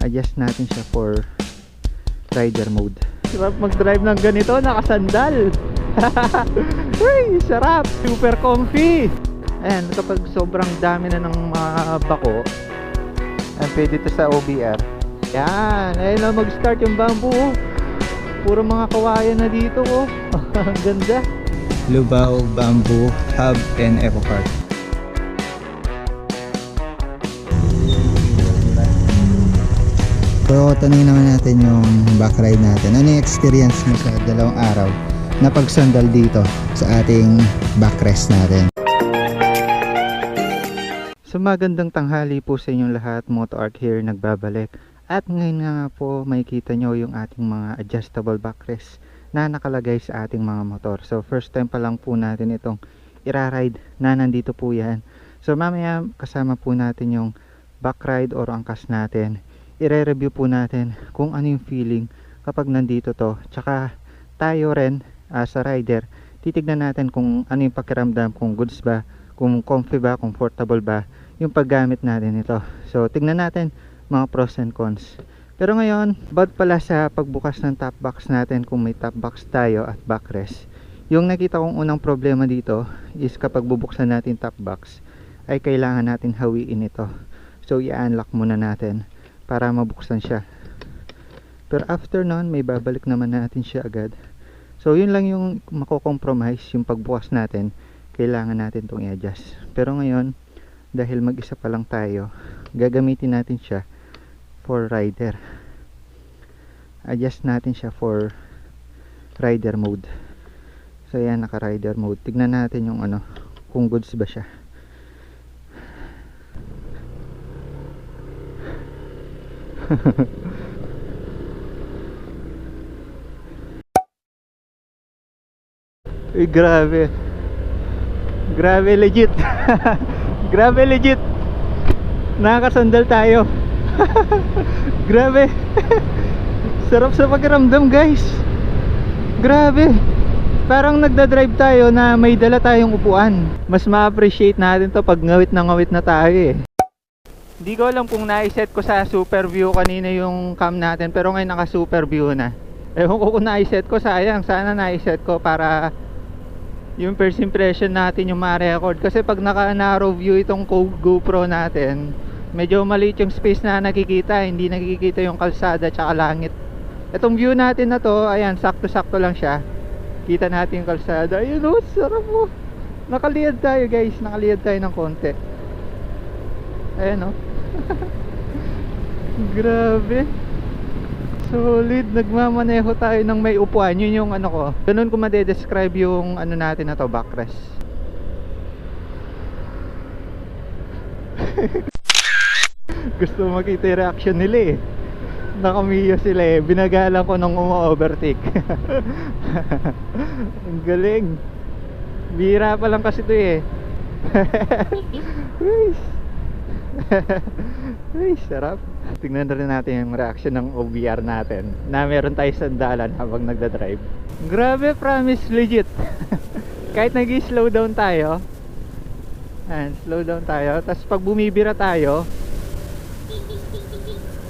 adjust natin siya for rider mode. Sarap mag drive ng ganito nakasandal. Uy, sarap. Super comfy. Ayan kapag sobrang dami na ng mga bako ayan pwede ito sa OBR yan ayun na mag start yung bamboo puro mga kawayan na dito oh. Ang ganda. Lubao Bamboo Hub and Eco Park So, tanongin naman natin yung back ride natin. Ano yung experience mo sa dalawang araw na pagsandal dito sa ating backrest natin? So magandang tanghali po sa inyong lahat, Moto Arc here nagbabalik. At ngayon nga po makikita nyo yung ating mga adjustable backrest na nakalagay sa ating mga motor. So first time pa lang po natin itong ira-ride na nandito po yan. So mamaya kasama po natin yung back ride or angkas natin. Ire-review po natin kung ano yung feeling kapag nandito to. Tsaka tayo rin as a rider, titignan natin kung ano yung pakiramdam, kung goods ba, kung comfy ba, comfortable ba yung paggamit natin ito. So, tignan natin mga pros and cons. Pero ngayon, bad pala sa pagbukas ng top box natin kung may top box tayo at backrest. Yung nakita kong unang problema dito is kapag bubuksan natin top box ay kailangan natin hawiin ito. So, i-unlock muna natin para mabuksan siya. Pero after nun, may babalik naman natin siya agad. So, yun lang yung mako-compromise yung pagbukas natin kailangan natin itong i-adjust. Pero ngayon, dahil mag-isa pa lang tayo, gagamitin natin siya for rider. Adjust natin siya for rider mode. So yan, naka-rider mode. Tignan natin yung ano, kung goods ba siya. Uy, grabe. Grabe legit. Grabe legit. Nakakasandal tayo. Grabe. Sarap sa pakiramdam, guys. Grabe. Parang nagda-drive tayo na may dala tayong upuan. Mas ma-appreciate natin to pag ngawit na ngawit na tayo eh. Hindi ko alam kung na-set ko sa super view kanina yung cam natin pero ngayon naka super view na. Ewan ko kung na-set ko sayang. Sana na-set ko para yung first impression natin yung ma-record. Kasi pag naka narrow view itong Go- GoPro natin medyo maliit yung space na nakikita. Hindi nakikita yung kalsada tsaka langit. Itong view natin na to ayan sakto sakto lang siya. Kita natin yung kalsada. Ayun o sarap mo nakaliyad tayo guys. Nakaliyad tayo ng konti. Ayan o grabe Solid, nagmamaneho tayo ng may upuan. Yun yung ano ko. Ganun ko madedescribe yung ano natin na to, backrest. Gusto makita yung reaction nila eh. Nakamiyo sila eh. Binagalan ko nung umu-overtake. Ang galing. Bira pa lang kasi to eh. Uy, sarap. Tingnan na rin natin yung reaction ng OBR natin na meron tayo sandalan habang nagda-drive. Grabe, promise, legit. Kahit nag slow down tayo, and slow down tayo, tapos pag bumibira tayo,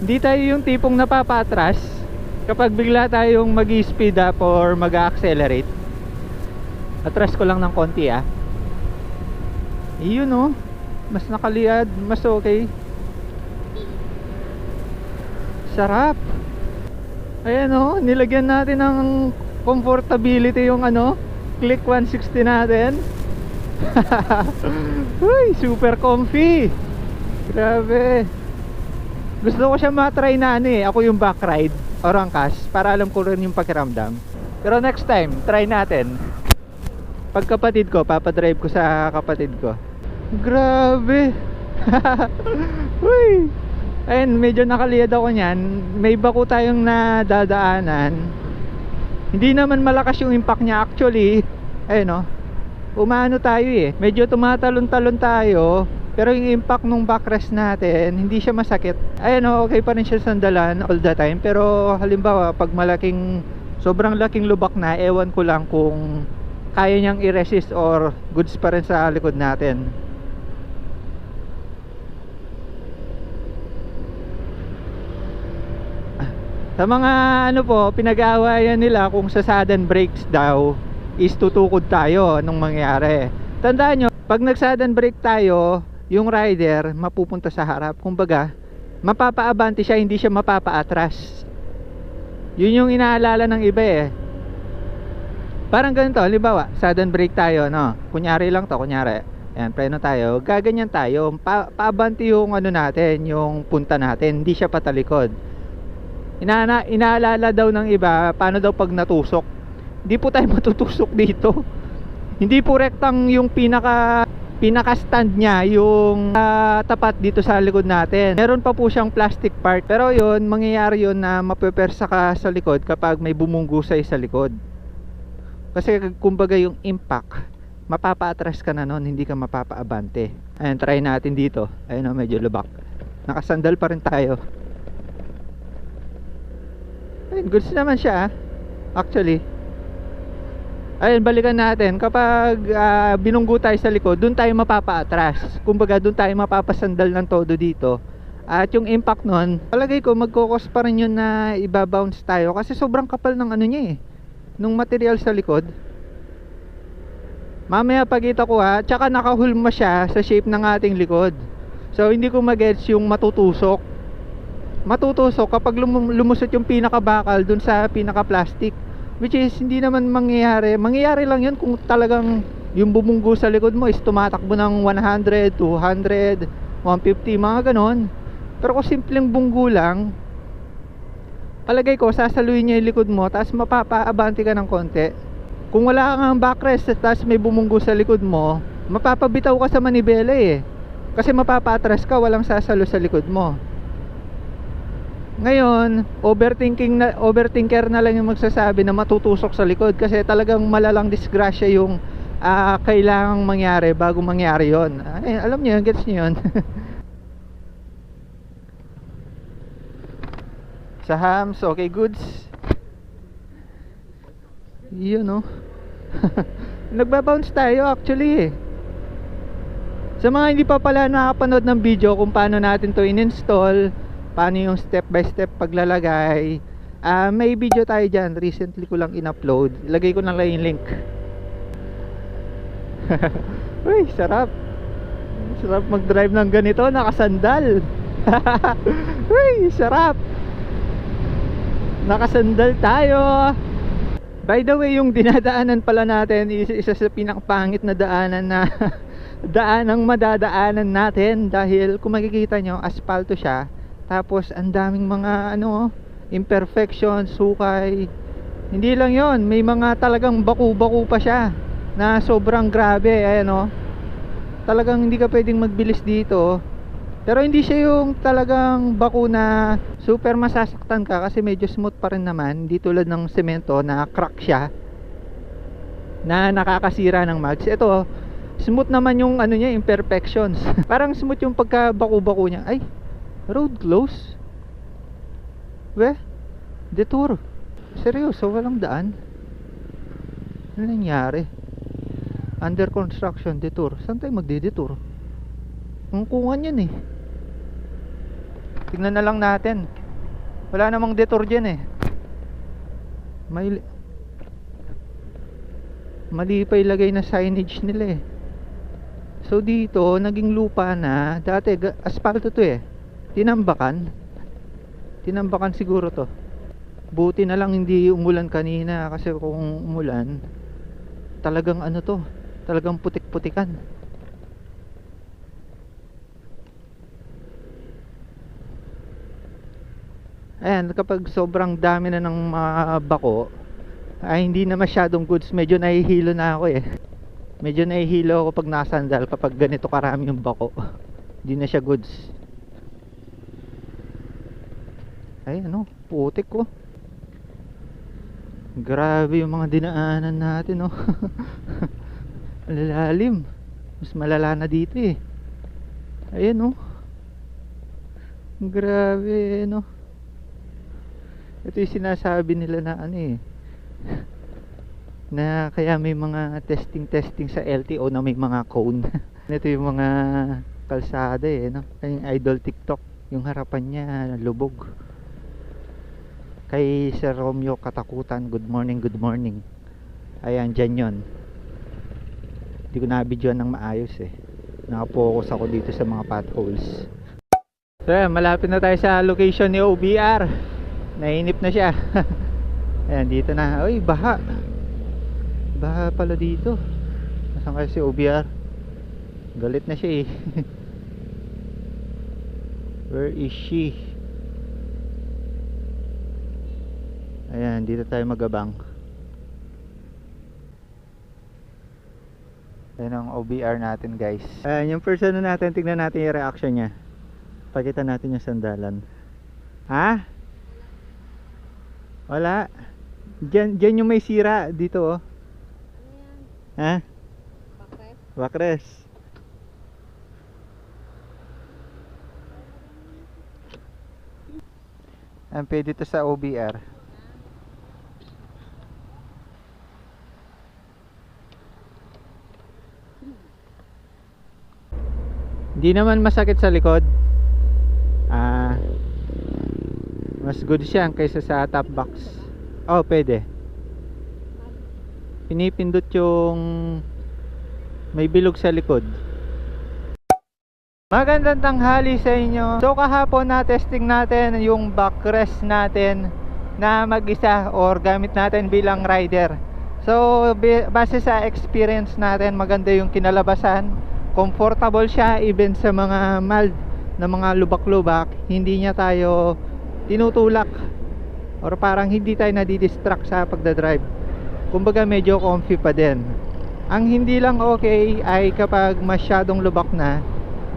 hindi tayo yung tipong napapatras kapag bigla tayong mag speed up or mag accelerate atras ko lang ng konti ah yun oh mas nakaliad mas okay. Sarap. Ayan oh nilagyan natin ng comfortability yung ano click 160 natin. Uy, super comfy. Grabe. Gusto ko siya matry na ano eh ako yung back ride or angkas para alam ko rin yung pakiramdam. Pero next time try natin. Pag kapatid ko papadrive ko sa kapatid ko grabe. Uy. Ayun medyo nakaliyad ako nyan may bako tayong nadadaanan. Hindi naman malakas yung impact niya actually. Ayun no umano tayo eh. Medyo tumatalon-talon tayo pero yung impact nung backrest natin hindi siya masakit. Ayun no okay pa rin siya sandalan all the time. Pero halimbawa pag malaking sobrang laking lubak na ewan ko lang kung kaya niyang i-resist or goods pa rin sa likod natin Sa mga ano po, pinag-aawayan nila kung sa sudden breaks daw is tutukod tayo anong mangyayari. Tandaan nyo, pag nag-sudden break tayo, yung rider mapupunta sa harap. Kumbaga, mapapaabante siya, hindi siya mapapaatras. Yun yung inaalala ng iba eh. Parang ganito, halimbawa, sudden break tayo, no? Kunyari lang to, kunyari. Ayan, preno tayo. Gaganyan tayo. Pa paabante yung ano natin, yung punta natin. Hindi siya patalikod. Inaana, inaalala daw ng iba, paano daw pag natusok. Hindi po tayo matutusok dito. Hindi po rektang yung pinaka pinaka stand niya yung ah, tapat dito sa likod natin. Meron pa po siyang plastic part. Pero yun, mangyayari yun na mapepersa ka sa likod kapag may bumungusay sa likod. Kasi kumbaga yung impact, mapapaatras ka na nun, hindi ka mapapaabante. Ayan, try natin dito. Ayun o, medyo lubak. Nakasandal pa rin tayo. Ayun, goods naman siya ah. Actually. Ayun, balikan natin. Kapag ah, binunggo tayo sa likod, doon tayo mapapaatras. Kumbaga, doon tayo mapapasandal ng todo dito. At yung impact nun, palagay ko magkokos pa rin yun na ibabounce tayo kasi sobrang kapal ng ano niya eh. Nung material sa likod. Mamaya pagkita ko ha, tsaka nakahulma siya sa shape ng ating likod. So hindi ko magets yung matutusok. Matutusok kapag lum- lumusot yung pinakabakal dun sa pinaka-plastic. Which is hindi naman mangyayari. Mangyayari lang yun kung talagang yung bumunggo sa likod mo is tumatakbo ng 100, 200, 150, mga ganon. Pero kung simpleng bunggo lang, palagay ko sasaluhin niya yung likod mo tapos mapapaabante ka ng konti kung wala kang backrest tapos may bumunggo sa likod mo mapapabitaw ka sa manibela eh kasi mapapatras ka walang sasalo sa likod mo ngayon overthinking na overthinker na lang yung magsasabi na matutusok sa likod kasi talagang malalang disgrasya yung ah, kailangang mangyari bago mangyari yon Ay, alam niyo yun gets niyo yun. Sa okay goods. Yun no? Nagbabounce tayo actually eh. Sa mga hindi pa pala nakapanood ng video kung paano natin to in-install paano yung step by step paglalagay. Ah may video tayo dyan. Recently ko lang in-upload. Ilagay ko na lang yung link. Uy sarap. Sarap mag-drive ng ganito. Nakasandal. Uy sarap. Nakasandal tayo. By the way yung dinadaanan pala natin is isa sa pinakapangit na daanan na daanang madadaanan natin dahil kung makikita nyo asfalto siya tapos ang daming mga ano imperfections, sukay hindi lang yon may mga talagang baku-baku pa siya na sobrang grabe ayan o talagang hindi ka pwedeng magbilis dito pero hindi siya yung talagang baku na super masasaktan ka kasi medyo smooth pa rin naman. Hindi tulad ng semento na crack siya na nakakasira ng mags ito smooth naman yung ano niya imperfections. Parang smooth yung pagka baku-baku niya. Ay road close? We? Detour seryoso walang daan? Ano nangyari? Under construction detour saan tayo magde-detour ang kungan yan eh. Tignan na lang natin. Wala namang detour dyan eh. May mali pa ilagay na signage nila eh. So dito naging lupa na. Dati asfalto to eh tinambakan. Tinambakan siguro to. Buti na lang hindi umulan kanina kasi kung umulan talagang ano to talagang putik-putikan. Ayan kapag sobrang dami na ng mga bako ay hindi na masyadong goods. Medyo nahihilo na ako eh. Medyo nahihilo ako pag nakasandal kapag ganito karami yung bako. Hindi na siya goods ay ano? Putik ko grabe yung mga dinaanan natin oh. Malalalim mas malala na dito eh. Ayan oh. Grabe no. Ito yung sinasabi nila na ano eh. Na kaya may mga testing testing sa LTO na may mga cone. Ito yung mga kalsada eh no. Yung idol tiktok. Yung harapan niya lubog Kay Sir Romeo Katakutan, good morning, good morning. Ayan, dyan yun. Hindi ko na-video ng maayos eh. Nakapokus ako dito sa mga potholes. So ayan, malapit na tayo sa location ni OBR. Nainip na siya. ayan, dito na. Uy, baha. Baha pala dito. Nasaan kaya si OBR? Galit na siya eh. Where is she? Ayan, dito tayo magabang. Ayan ang OBR natin guys. Ayan, yung first ano natin, tignan natin yung reaction niya. Pakita natin yung sandalan. Ha? Wala. Diyan, diyan yung may sira dito oh. Ha? Bakres. Ang pwede to sa OBR. Hindi naman masakit sa likod. Ah, mas good siya kaysa sa top box. Oh, pwede. Pinipindot yung may bilog sa likod. Magandang tanghali sa inyo. So kahapon na testing natin yung backrest natin na mag-isa or gamit natin bilang rider. So base sa experience natin, maganda yung kinalabasan. Comfortable siya even sa mga mild na mga lubak-lubak, hindi niya tayo tinutulak or parang hindi tayo nadidistract sa pagdadrive. Kumbaga medyo comfy pa din. Ang hindi lang okay ay kapag masyadong lubak na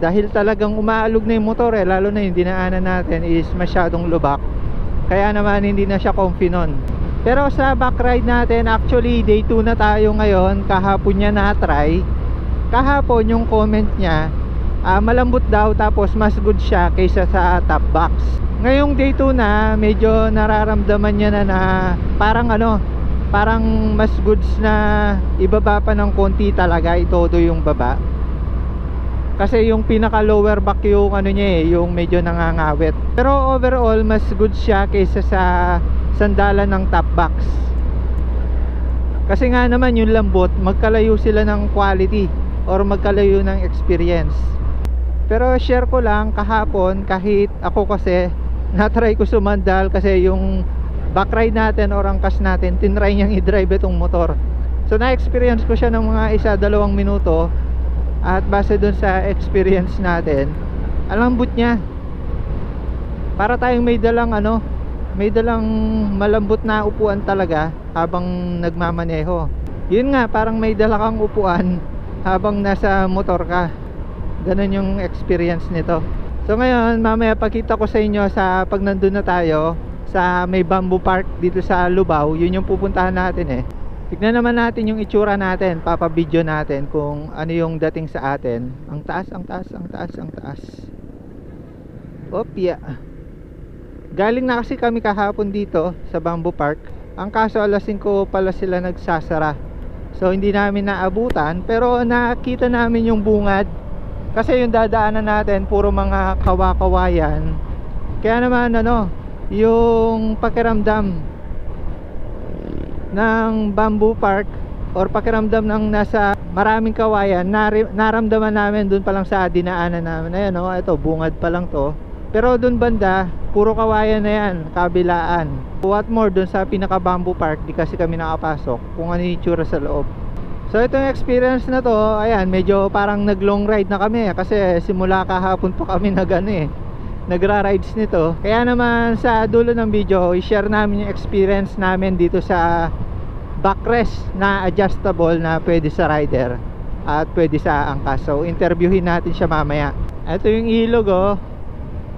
dahil talagang umaalog na yung motor eh, lalo na yung dinaanan natin is masyadong lubak. Kaya naman hindi na siya comfy nun. Pero sa back ride natin, actually day 2 na tayo ngayon, kahapon niya na-try. Kahapon yung comment niya, ah, malambot daw tapos mas good siya kaysa sa top box. Ngayong day 2 na, medyo nararamdaman niya na na parang ano, parang mas goods na ibaba pa ng konti talaga, itodo yung baba. Kasi yung pinaka lower back yung ano niya eh, yung medyo nangangawit. Pero overall, mas good siya kaysa sa sandalan ng top box. Kasi nga naman yung lambot, magkalayo sila ng quality or magkalayo ng experience. Pero share ko lang kahapon kahit ako kasi na-try ko sumandal kasi yung back ride natin or angkas natin, tinry niyang i-drive itong motor. So na-experience ko siya ng mga isa dalawang minuto at base dun sa experience natin, alambot niya. Para tayong may dalang ano, may dalang malambot na upuan talaga habang nagmamaneho. Yun nga, parang may dala kang upuan habang nasa motor ka. Ganun yung experience nito. So ngayon, mamaya pakita ko sa inyo sa pag nandun na tayo sa may bamboo park dito sa Lubao. Yun yung pupuntahan natin eh. Tignan naman natin yung itsura natin, papabideo natin kung ano yung dating sa atin. Ang taas, ang taas, ang taas, ang taas. Opya. Galing na kasi kami kahapon dito sa Bamboo Park. Ang kaso alas 5 pala sila nagsasara. So hindi namin naabutan pero nakita namin yung bungad. Kasi yung dadaanan natin puro mga kawa-kawayan. Kaya naman ano, yung pakiramdam ng Bamboo Park or pakiramdam ng nasa maraming kawayan naramdaman namin dun pa lang sa dinaanan namin ayan o, ito bungad pa lang to pero dun banda puro kawayan na yan kabilaan what more dun sa pinaka Bamboo Park di kasi kami nakapasok kung ano yung sa loob so itong experience na to ayan medyo parang nag long ride na kami kasi simula kahapon pa kami nag ano eh nagra-rides nito. Kaya naman sa dulo ng video, i-share namin yung experience namin dito sa backrest na adjustable na pwede sa rider at pwede sa angkas. So, interviewin natin siya mamaya. Ito yung ilog oh.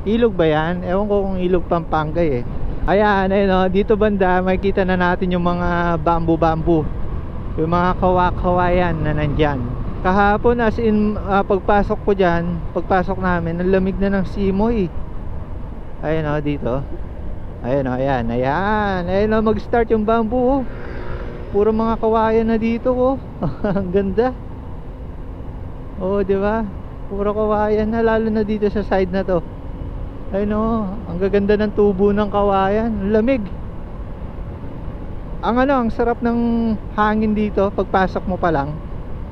Ilog ba yan? Ewan ko kung ilog Pampanga eh. Ayan, ayun oh, dito banda makikita na natin yung mga bamboo-bamboo. Yung mga kawak-kawayan na nandyan. Kahapon as in ah, pagpasok ko dyan, pagpasok namin, ang lamig na ng simoy. Ayun oh, dito. Ayun oh, ayan, ayan. Ayun oh, mag-start yung bamboo. Puro mga kawayan na dito oh. ang ganda. Oh, di ba? Puro kawayan na lalo na dito sa side na to. Ayun oh, ang gaganda ng tubo ng kawayan. Lamig. Ang ano, ang sarap ng hangin dito pagpasok mo pa lang.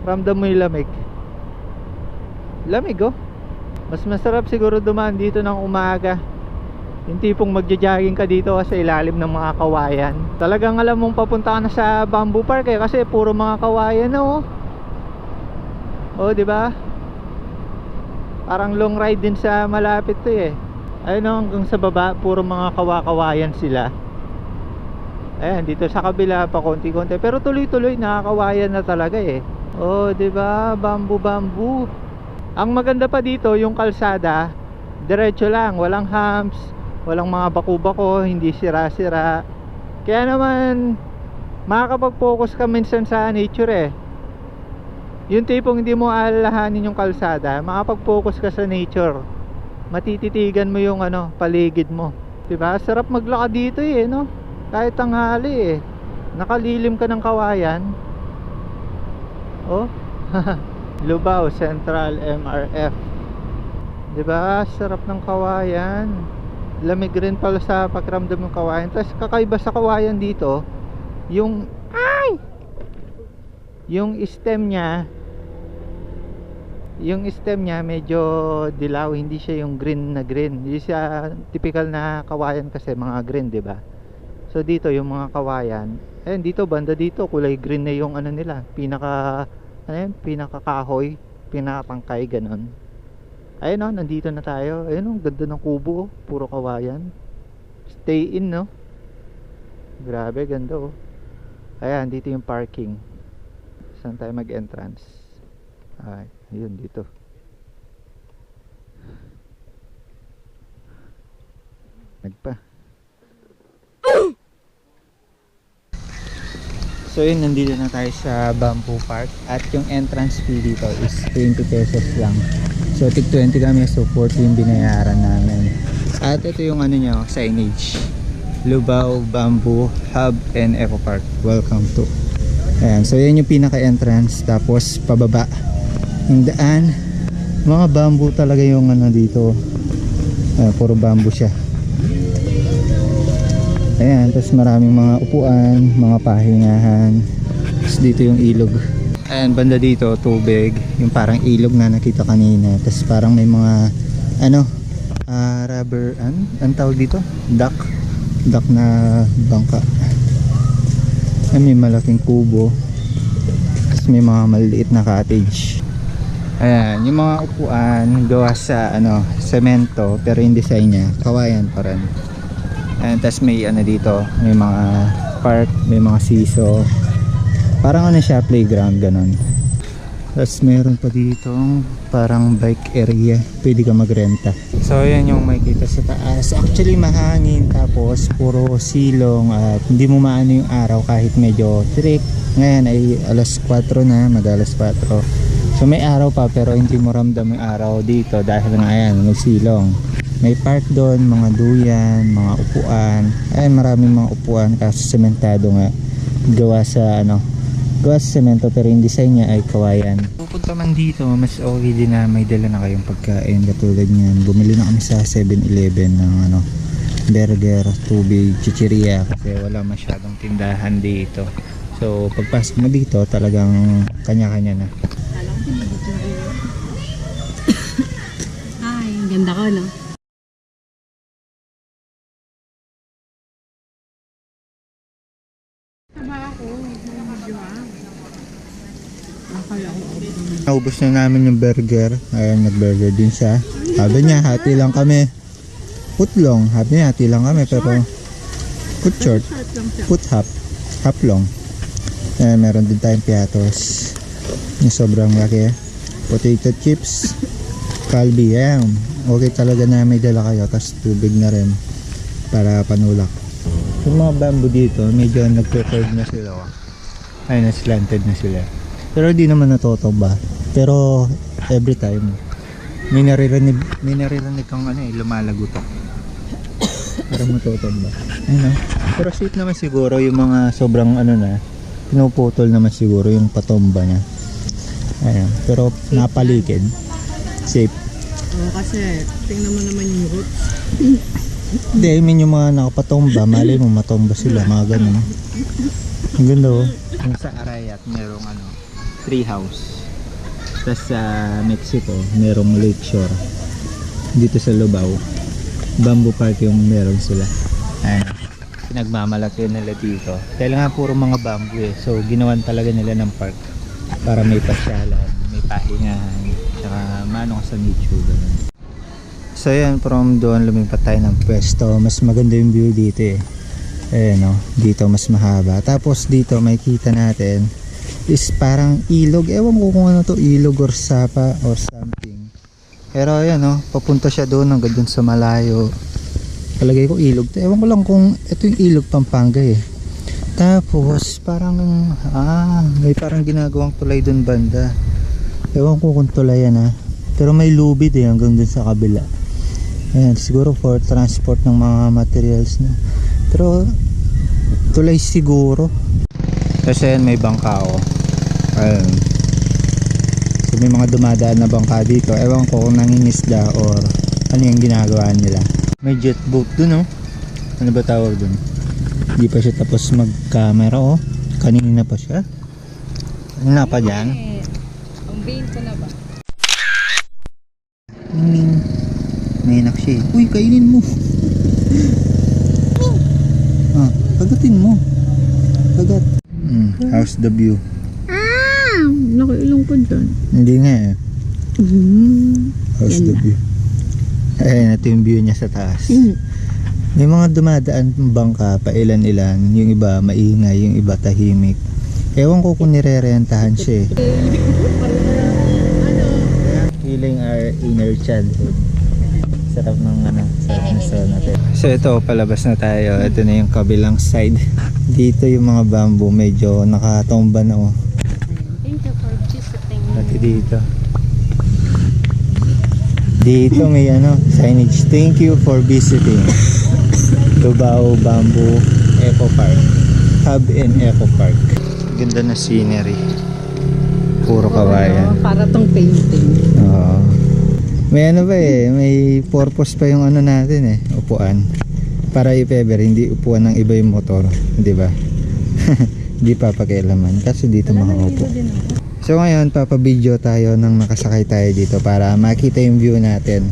Ramdam mo yung lamig. Lamig oh. Mas masarap siguro dumaan dito ng umaga. Yung tipong magja-jogging ka dito sa ilalim ng mga kawayan. Talagang alam mong papunta ka na sa Bamboo Park eh kasi puro mga kawayan na oh. Oh, ba? Parang long ride din sa malapit to eh. Ayun oh, hanggang sa baba, puro mga kawakawayan sila. Ayan, dito sa kabila pa konti-konti. Pero tuloy-tuloy nakakawayan na talaga eh. Oh, ba? Bamboo bamboo. Ang maganda pa dito, yung kalsada, diretso lang, walang humps, walang mga baku-bako, hindi sira-sira. Kaya naman makakapag-focus ka minsan sa nature eh. Yung tipong hindi mo alalahanin yung kalsada, makapag-focus ka sa nature. Matititigan mo yung ano, paligid mo. 'Di ba? Sarap maglakad dito eh, no? Kahit tanghali eh. Nakalilim ka ng kawayan. Oh. Lubao Central MRF. 'Di ba? Sarap ng kawayan. Lamig rin pala sa pakiramdam ng kawayan. Tapos kakaiba sa kawayan dito, yung ay yung stem niya yung stem niya medyo dilaw, hindi siya yung green na green. Hindi siya typical na kawayan kasi mga green, ba? So dito yung mga kawayan, ayun dito banda dito kulay green na yung ano nila, pinaka ano yun, pinaka kahoy, pinakatangkay ganun. Ayun oh, nandito na tayo. Ayun oh, ganda ng kubo, oh. puro kawayan. Stay in, no? Grabe, ganda oh. Ayan, dito yung parking. Saan tayo mag-entrance? Ay, ayun dito. Nagpa. So yun, nandito na tayo sa Bamboo Park at yung entrance fee dito is 20 pesos lang. So tig 20 kami, so 40 yung binayaran namin. At ito yung ano nyo, signage. Lubao Bamboo Hub and Eco Park. Welcome to. Ayan, so yan yung pinaka-entrance. Tapos pababa. Yung daan, mga bamboo talaga yung ano dito. Ayan, puro bamboo siya. Ayan, tapos maraming mga upuan, mga pahingahan. Tapos dito yung ilog. Ayan, banda dito, tubig. Yung parang ilog na nakita kanina. Tapos parang may mga, ano, ah, rubber, an, ang tawag dito? Duck. Duck na bangka. Ayan, may malaking kubo. Tapos may mga maliliit na cottage. Ayan, yung mga upuan gawa sa ano, semento pero yung design niya kawayan pa rin. Ayan, tas may ano dito, may mga park, may mga siso. Parang ano siya, playground ganon. Tapos meron pa dito parang bike area, pwede ka magrenta. So ayan yung makikita sa taas. Actually mahangin tapos puro silong at hindi mo maano yung araw kahit medyo trick. Ngayon ay alas 4 na, mag alas 4. So may araw pa pero hindi mo ramdam yung araw dito dahil nga ayan, may silong. May park doon, mga duyan, mga upuan. Ayan, maraming mga upuan kasi sementado nga. Gawa sa ano, gawa sa semento pero yung design niya ay kawayan. Pupunta man dito, mas okay din na may dala na kayong pagkain katulad niyan. Bumili na kami sa 7-Eleven ng ano, burger, tubig, chichiria kasi wala masyadong tindahan dito. So, pagpasok mo dito, talagang kanya-kanya na. Ganda ko, no? Naubos na namin yung burger. Ayan, nag-burger din siya. Sabi niya, hati lang kami. Put long. Sabi niya, hati lang kami. Pero, put short. Put half. Half long. Ayan, meron din tayong piatos. Yung sobrang laki. Potato chips. Kalbi. Ayan. Okay talaga na may dala kayo. Tapos tubig na rin. Para panulak. Yung mga bamboo dito, medyo nag-curve na sila. oh. Ayun, slanted na sila. Pero di naman natutumba. Pero every time may naririnig, may naririnig kang ano eh, lumalago to. Para matutumba. Ayun oh. Pero safe naman siguro yung mga sobrang ano na, pinuputol naman siguro yung patomba niya. Ayun. Pero napaligid. Safe. Oo, kasi tingnan mo naman yung roots. Hindi, I mean yung mga nakapatomba, mali mo matomba sila, mga ganun. Ang ganda oh. Yung sa Arayat, merong ano, tree house. Tapos sa Mexico, merong lakeshore. Dito sa Lubao, bamboo park yung meron sila. Ayan. Pinagmamalaki nila dito. Dahil nga puro mga bamboo eh. So ginawan talaga nila ng park para may pasyalan, may pahingahan, tsaka maano sa nature. Ganun. So yan, from doon lumipat tayo ng pwesto. Mas maganda yung view dito eh. Ayan o, dito mas mahaba. Tapos dito makikita natin is parang ilog. Ewan ko kung ano to, ilog or sapa or something. Pero ayan o, papunta siya doon hanggang doon sa malayo. Palagay ko ilog. Ewan ko lang kung ito yung ilog Pampanga eh. Tapos parang ah, may parang ginagawang tulay doon banda. Ewan ko kung tulay yan ah. Pero may lubid eh hanggang doon sa kabila. Ayan, siguro for transport ng mga materials na. Pero tulay siguro. Kasi ayan, may bangka oh. Ayan. So may mga dumadaan na bangka dito. Ewan ko kung nangingisda or ano yung ginagawa nila. May jet boat dun oh. Ano ba tawag dun? Hindi pa siya tapos mag-camera oh. Kanina pa siya. Ano na pa dyan? Hmm. May anak siya eh. Uy, kainin mo. ah, kagatin mo. Kagat. Hmm, how's the view? Ah! Nakiilong ko dyan. Hindi nga eh. Mm. How's the na. view? Ayan, ito yung view niya sa taas. May mga dumadaan bangka, pailan-ilan. Yung iba maingay, yung iba tahimik. Ewan ko kung nirerentahan siya eh. Inner childhood. Sarap ng ano, sarap ng soul natin. So ito, palabas na tayo. Ito na yung kabilang side. Dito yung mga bamboo medyo nakatomba na oh. Thank you for visiting. Pati dito. Dito may ano, signage. Thank you for visiting. Tubao Bamboo Eco Park. Hub and Eco Park. Ganda na scenery. Puro kawayan. Para tong painting. Oo. May ano ba eh, may purpose pa yung ano natin eh, upuan. Para i-fever, hindi upuan ng iba yung motor, di ba? Hindi papakialaman kasi dito mga upo. So ngayon, papabideo tayo nang nakasakay tayo dito para makita yung view natin.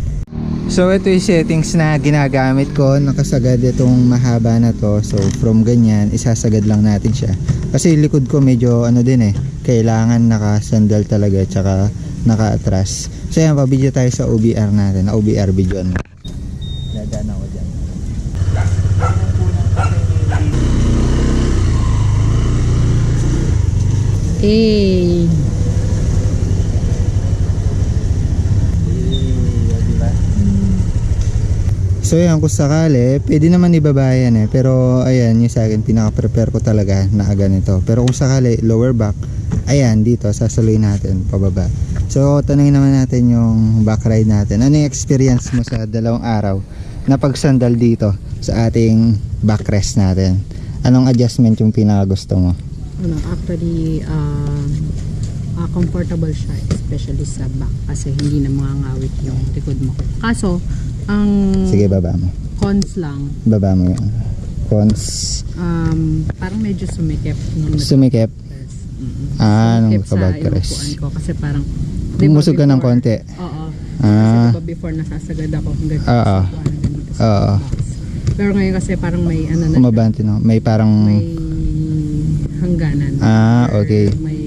So ito yung settings na ginagamit ko, nakasagad itong mahaba na to. So from ganyan, isasagad lang natin siya. Kasi likod ko medyo ano din eh, kailangan nakasandal talaga tsaka naka-atras. So yan, pabideo tayo sa OBR natin, na OBR video mo. Dadaan ako dyan. Eh. So yan, kung sakali, pwede naman ibaba yan eh. Pero ayan, yung sa akin, pinaka-prepare ko talaga na ganito. Pero kung sakali, lower back, ayan, dito, sasaloy natin, pababa. So, tanungin naman natin yung back ride natin. Ano yung experience mo sa dalawang araw na pagsandal dito sa ating backrest natin? Anong adjustment yung pinaka gusto mo? Ano, actually, um, ah, comfortable siya, especially sa back kasi hindi na mangangawit yung likod mo. Kaso, ang Sige, baba mo. cons lang, Baba mo yun. Cons. um, parang medyo sumikip nung Sumikip. Ah, nung sa kabag-press. inupuan ko kasi parang di ba Umusog ka ng before- konti. Oo. Ah. Kasi diba before nasasagad ako hanggang Oo. sa hanggang dito sa Oo. box. Pero ngayon kasi parang may ano na Kumabante no? May parang... may hangganan. Ah, Or okay. May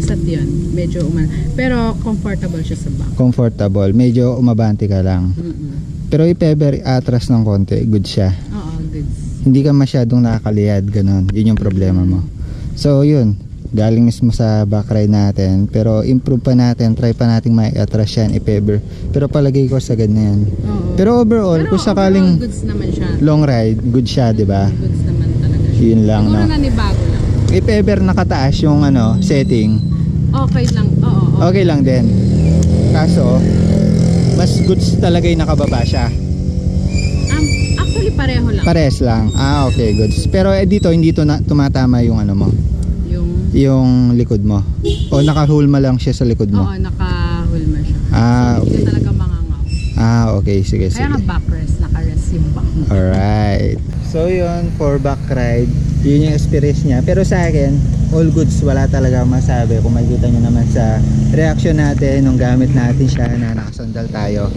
sat yun. Medyo uman. Pero comfortable siya sa back. comfortable. Medyo umabante ka lang. Mm-mm. Pero i-feather atras ng konti, good siya. Oo, goods. Hindi ka masyadong nakakaliyad, ganun. Yun yung problema mo. So, yun. Galing mismo sa back ride natin. Pero improve pa natin. Try pa nating mai-atras yan, i-feather. Pero palagay ko sagad na yan. Oo. Pero overall, Pero kung sakaling overall, goods naman siya. long ride, good siya, di ba? Goods naman talaga siya. Yun lang, Siguro no? nanibago lang. If-ever nakataas yung ano, setting, Okay lang. Oo, oo. okay lang din. Kaso, mas goods talaga yung nakababa siya. Um, actually, pareho lang. Pares lang. Ah, okay, goods. Pero eh, dito, hindi to na, tumatama yung ano mo, yung, likod mo. O nakahulma lang siya sa likod mo. oo, naka-hulma siya. Ah, so, okay. ka talaga mangangaw. Ah, okay. Sige, sige. Kaya nga backrest, naka-rest yung back mo. Alright. So yun, for back ride, yun yung experience niya. Pero sa akin, all goods, wala talaga masabi. Kung makikita nyo naman sa reaction natin, nung gamit natin siya na nakasandal tayo.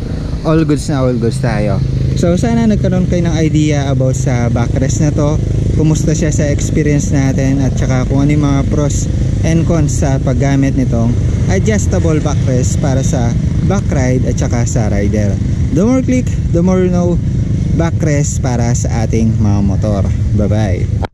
All goods na all goods tayo. So sana nagkaroon kayo ng idea about sa backrest na to. Kumusta siya sa experience natin at saka kung ano yung mga pros and cons sa paggamit nitong adjustable backrest para sa back ride at saka sa rider. The more click, the more you know backrest para sa ating mga motor. Bye-bye.